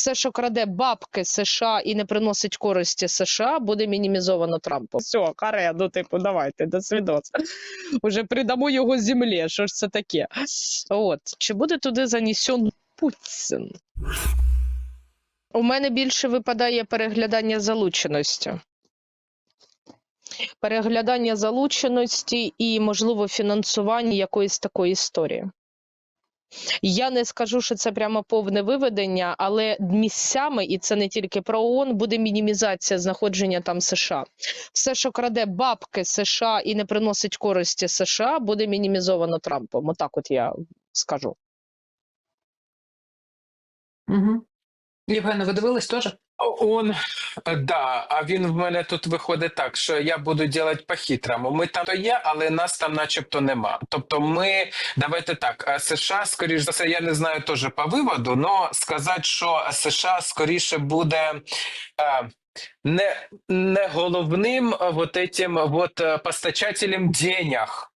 Все, що краде бабки США і не приносить користі США, буде мінімізовано Трампом. Все, каре, ну типу, давайте, до свідоцтва. Уже придамо його землі. Що ж це таке? От чи буде туди занесен Путін? У мене більше випадає переглядання залученості. Переглядання залученості і, можливо, фінансування якоїсь такої історії. Я не скажу, що це прямо повне виведення, але місцями, і це не тільки про ООН, буде мінімізація знаходження там США. Все, що краде бабки США і не приносить користі США, буде мінімізовано Трампом. Отак, от я скажу. Угу. Євгене, ви дивились теж? Он, да, а він в мене тут виходить так, що я буду робити по-хитрому. Ми там то є, але нас там начебто нема. Тобто ми, давайте так, е, США, скоріш за все, я не знаю теж по виводу, але сказати, що США скоріше буде е, не, не головним е, вот этим вот постачателем денег.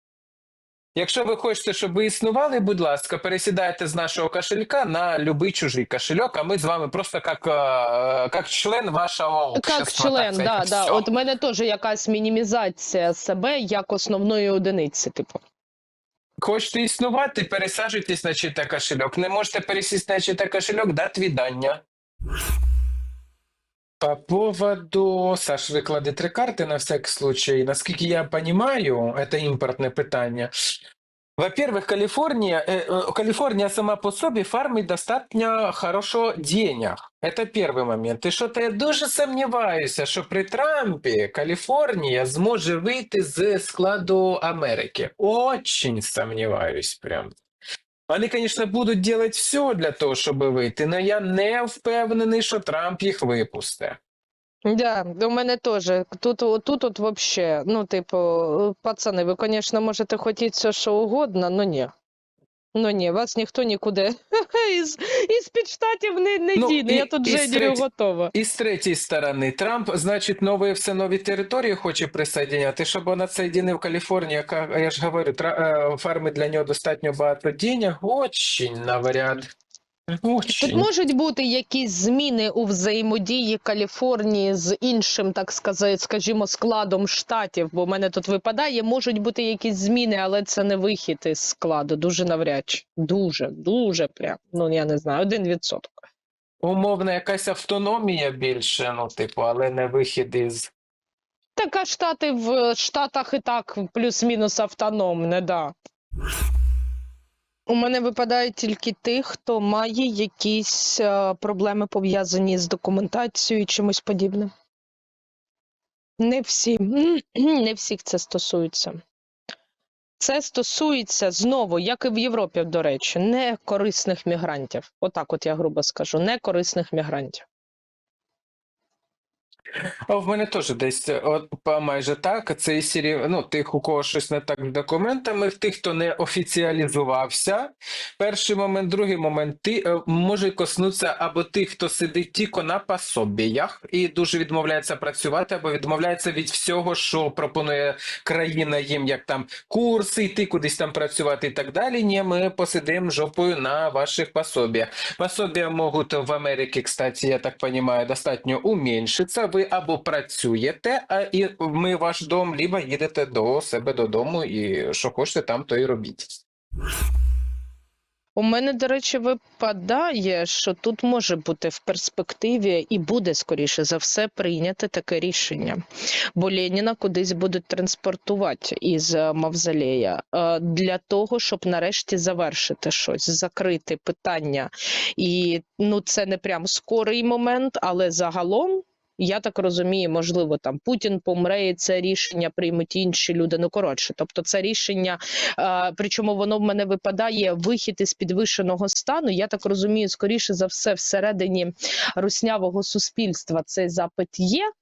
Якщо ви хочете, щоб ви існували, будь ласка, пересідайте з нашого кошелька на будь-який чужий кошельок, а ми з вами просто як, е, як член вашого общества. Як член, так, да, це да. От у мене теж якась мінімізація себе як основної одиниці, типу. Хочете існувати, пересаджуйтесь на чита кошельок. Не можете пересісти на чита кошельок, дат віддання. По поводу, Саш, виклади три карти на всякий случай. Наскільки я понимаю, это імпортне питання. Во-первых, Калифорния, э, э, Калифорния сама по собі фармить достатньо хорошо денег. Это первый момент. І що-то я дуже сумніваюся, що при Трампі Каліфорнія зможе вийти з складу Америки. Очень сомневаюсь прям. Вони, звісно, будуть делать все для того, щоб вийти, але я не впевнений, що Трамп їх випусте. Да, у мене теж. Тут, тут от вообще, ну, типу, пацани, ви, звісно, можете хотіти все, що угодно, але ні. Ну ні, вас ніхто нікуди із, із під штатів не, не Ну, діне. і- Я тут Женю готова. І з третьої сторони, Трамп, значить, нові все нові території хоче присоединяти, щоб він в Каліфорнію, яка, я ж говорю, тра, е, фарми для нього достатньо багато денег, очень навряд. Тут можуть бути якісь зміни у взаємодії Каліфорнії з іншим, так сказати, скажімо, складом штатів, бо в мене тут випадає, можуть бути якісь зміни, але це не вихід із складу. Дуже навряд чи. Дуже, дуже прям. Ну я не знаю, один відсоток. Умовна якась автономія більше, ну, типу, але не вихід із. Така штати в Штатах і так плюс-мінус автономне, да. У мене випадають тільки тих, хто має якісь е, проблеми пов'язані з документацією і чимось подібним. Не всі, не всіх це стосується. Це стосується знову, як і в Європі, до речі, некорисних мігрантів. Отак, от я грубо скажу, не корисних мігрантів. А в мене теж десь е, от майже так. Це серії, ну, тих, у кого щось не так з документами, тих, хто не офіціалізувався. Перший момент, другий момент, ти е, може коснутися або тих, хто сидить тільки на пособіях і дуже відмовляється працювати, або відмовляється від всього, що пропонує країна їм, як там курси, йти кудись там працювати і так далі. Ні, ми посидимо жопою на ваших пособіях. Пособия можуть в Америці, кстати, я так понимаю, достатньо уменьшиться. Ви або працюєте, а і ми ваш дом, либо їдете до себе додому, і що хочете, там то і робіть. У мене, до речі, випадає, що тут може бути в перспективі і буде, скоріше за все, прийняте таке рішення. Бо Леніна кудись будуть транспортувати із е, мавзолея е, для того, щоб нарешті завершити щось, закрити питання. І ну, це не прям скорий момент, але загалом. Я так розумію, можливо, там Путін помре, і це рішення приймуть інші люди. Ну коротше, тобто, це рішення Причому воно в мене випадає вихід із підвищеного стану. Я так розумію, скоріше за все, всередині руснявого суспільства цей запит є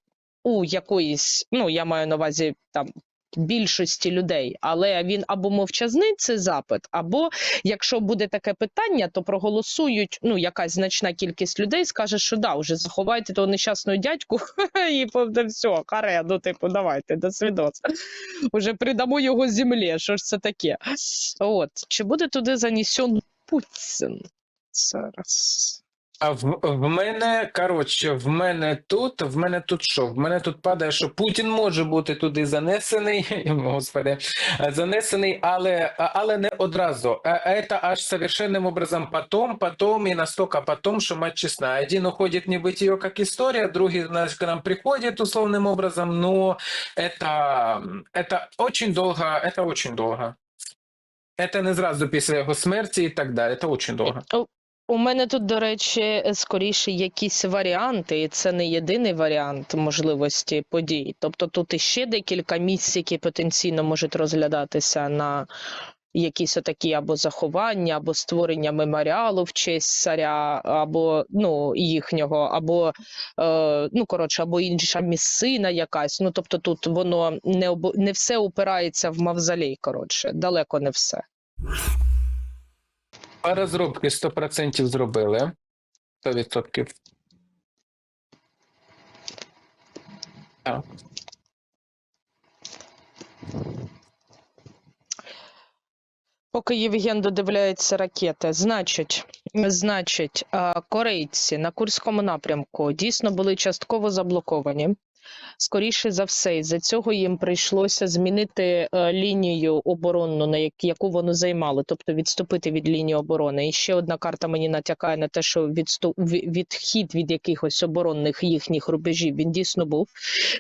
у якоїсь, ну я маю на увазі там. Більшості людей, але він або мовчазний цей запит, або якщо буде таке питання, то проголосують. Ну, якась значна кількість людей скаже, що да, вже заховайте того нещасного дядьку і повне все, каре, ну типу, давайте до свідоцтва. Уже придамо його землі. Що ж це таке? От чи буде туди занесен Путін? Зараз. А в, в мене, коротше, в мене тут, в мене тут що? В мене тут падає, що Путін може бути туди занесений, господи, занесений, але, але не одразу. А Это аж совершенным образом потом, потом и настолько потом, что мать честна. Один уходит в небытие как история, другий значит, к нам приходит условным образом, но это, это очень долго, это очень долго. Это не зразу після його смерті і так далі. Це дуже довго. У мене тут, до речі, скоріше якісь варіанти, і це не єдиний варіант можливості подій. Тобто тут іще декілька місць, які потенційно можуть розглядатися на якісь отакі або заховання, або створення меморіалу в честь царя, або ну їхнього, або е, ну коротше, або інша місцина якась. Ну тобто тут воно не обо- не все упирається в мавзолей. Коротше, далеко не все. Розробки 100% зробили. 100%. Так. Поки Євген додивляється ракети, значить, значить, корейці на Курському напрямку дійсно були частково заблоковані. Скоріше за все, із-за цього їм прийшлося змінити е, лінію оборонну, на як- яку вони займали, тобто відступити від лінії оборони. І ще одна карта мені натякає на те, що відступ відхід від якихось оборонних їхніх рубежів він дійсно був.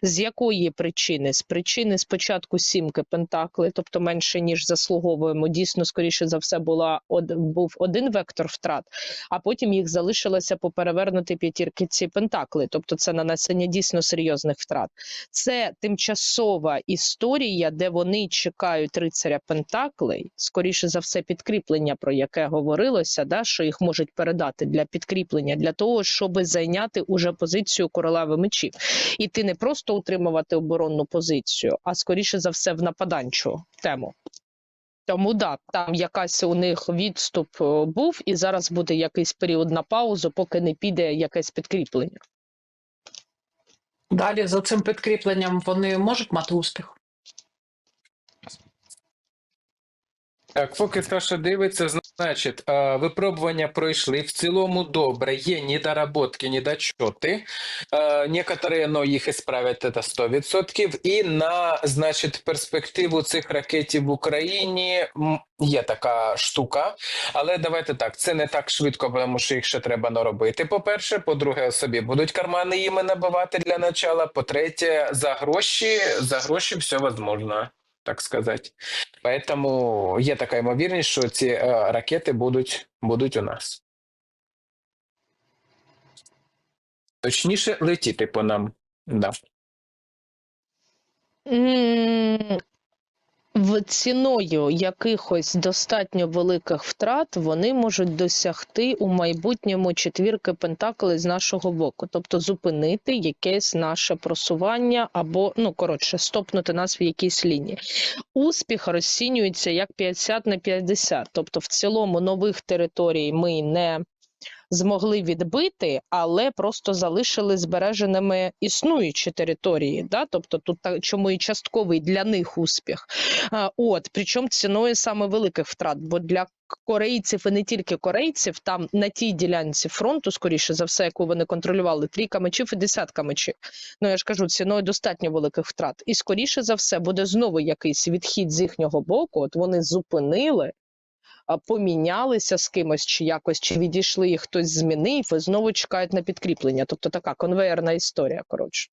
З якої причини? З причини спочатку сімки пентакли, тобто менше ніж заслуговуємо. Дійсно, скоріше за все, була од, був один вектор втрат, а потім їх залишилося поперевернути п'ятірки ці пентакли. Тобто, це нанесення дійсно серйозних втрат. Це тимчасова історія, де вони чекають рицаря Пентаклей, скоріше за все, підкріплення, про яке говорилося, да, що їх можуть передати для підкріплення, для того, щоб зайняти уже позицію королеви мечів. І ти не просто утримувати оборонну позицію, а скоріше за все в нападанчу тему. Тому да, там якась у них відступ е, був, і зараз буде якийсь період на паузу, поки не піде якесь підкріплення. Далі за цим підкріпленням вони можуть мати успіх. Так, поки Саша дивиться, значить, випробування пройшли. В цілому добре. Є недоработки, недочоти. Е, Некоторые, но їх ісправять, це 100%. І на, значить, перспективу цих ракетів в Україні є така штука. Але давайте так, це не так швидко, тому що їх ще треба наробити. По-перше, по-друге, собі будуть кармани їми набивати для начала. По-третє, за гроші, за гроші все возможно, так сказати. Поэтому є така ймовірність, що ці е, ракети будуть, будуть у нас. Точніше, летіти по нам. Да. В ціною якихось достатньо великих втрат вони можуть досягти у майбутньому четвірки пентаклей з нашого боку, тобто зупинити якесь наше просування або, ну коротше, стопнути нас в якійсь лінії. Успіх розцінюється як 50 на 50, тобто в цілому нових територій ми не змогли відбити, але просто залишили збереженими існуючі території. Да? Тобто тут чому і частковий для них успіх. От причому ціною саме великих втрат, бо для корейців і не тільки корейців, там на тій ділянці фронту, скоріше за все, яку вони контролювали, трійка мечів і десятка мечів. Ну я ж кажу, ціною достатньо великих втрат. І скоріше за все буде знову якийсь відхід з їхнього боку. От вони зупинили. Помінялися з кимось, чи якось чи відійшли, і хтось змінив, і знову чекають на підкріплення. Тобто така конвеєрна історія. Коротше.